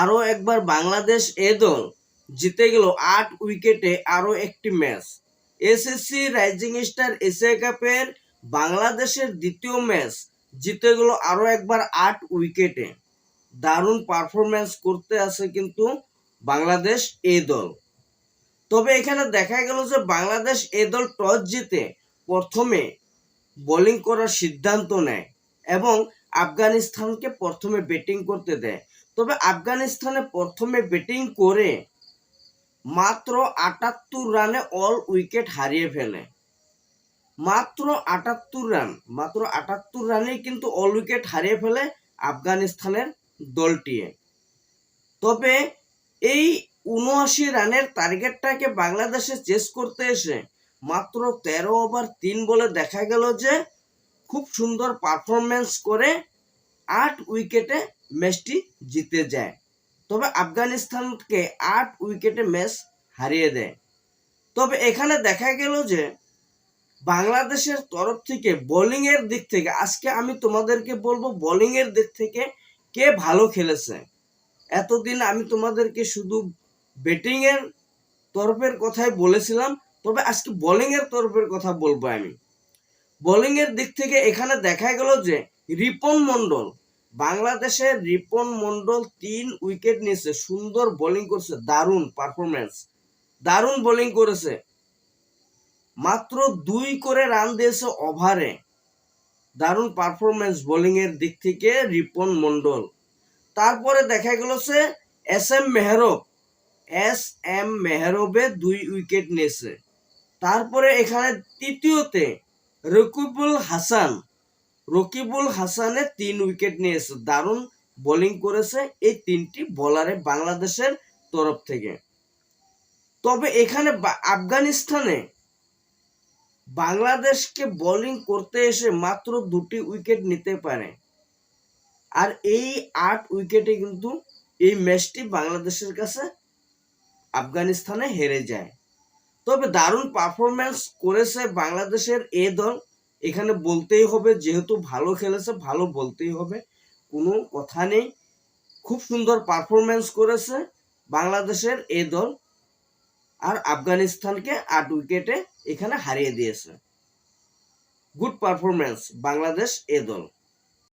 আরও একবার বাংলাদেশ এ দল জিতে গেল আট উইকেটে আরও একটি match. SSC rising star Asia কাপের বাংলাদেশের দ্বিতীয় ম্যাচ জিতে গেল আরও একবার আট উইকেটে। দারুণ পারফরমেন্স করতে আছে কিন্তু বাংলাদেশ এ দল। তবে এখানে দেখা গেল যে বাংলাদেশ এ দল টস জিতে প্রথমে বোলিং করার সিদ্ধান্ত নেয় এবং আফগানিস্তানকে প্রথমে ব্যাটিং করতে দেয়। তবে আফগানিস্তানে প্রথমে ব্যাটিং করে মাত্র আটাত্তর রানে অল উইকেট হারিয়ে ফেলে। মাত্র আটাত্তর রান, মাত্র আটাত্তর রানেই কিন্তু অল উইকেট হারিয়ে ফেলে আফগানিস্তানের দলটি তবে এই উনআশি রানের টার্গেটটাকে বাংলাদেশে চেস করতে এসে মাত্র তেরো ওভার তিন বলে দেখা গেল যে, খুব সুন্দর পারফরমেন্স করে আট উইকেটে ম্যাচটি জিতে যায়। তবে আফগানিস্তানকে আট উইকেটে ম্যাচ হারিয়ে দেয়। তবে এখানে দেখা গেল যে বাংলাদেশের তরফ থেকে বোলিংয়ের দিক থেকে, আজকে আমি তোমাদেরকে বলব বোলিংয়ের দিক থেকে কে ভালো খেলেছে। এতদিন আমি তোমাদেরকে শুধু ব্যাটিংয়ের তরফের কথাই বলেছিলাম, তবে আজকে বোলিংয়ের তরফের কথা বলব আমি। বোলিংয়ের দিক থেকে এখানে দেখা গেল যে রিপন মন্ডল বাংলাদেশের রিপন মন্ডল তিন উইকেট নিয়েছে, সুন্দর বোলিং করছে, দারুণ পারফরমেন্স দারুণ বোলিং করেছে। মাত্র দুই করে রান দিয়েছে ওভারে দারুণ পারফরমেন্স বোলিং এর দিক থেকে রিপন মন্ডল তারপরে দেখা গেল সে S M Mehrab. S M মেহরবে দুই উইকেট নিয়েছে। তারপরে এখানে তৃতীয়তে রকিবুল হাসান। রকিবুল হাসানে তিন উইকেট নিয়েছে। দারুণ বোলিং করেছে এই তিনটি বোলারে বাংলাদেশের তরফ থেকে। তবে এখানে আফগানিস্তানে বাংলাদেশকে বোলিং করতে এসে মাত্র দুটি উইকেট নিতে পারে। আর এই আট উইকেটে কিন্তু এই ম্যাচটি বাংলাদেশের কাছে আফগানিস্তানে হেরে যায়। তবে দারুণ পারফরমেন্স করেছে বাংলাদেশের এ দল। এখানে বলতেই হবে, যেহেতু ভালো খেলেছে, ভালো বলতেই হবে। কোনো কথা নেই। খুব সুন্দর পারফরমেন্স করেছে বাংলাদেশের এ দল। আর আফগানিস্তানকে আট উইকেটে এখানে হারিয়ে দিয়েছে। গুড পারফরমেন্স বাংলাদেশ এ দল।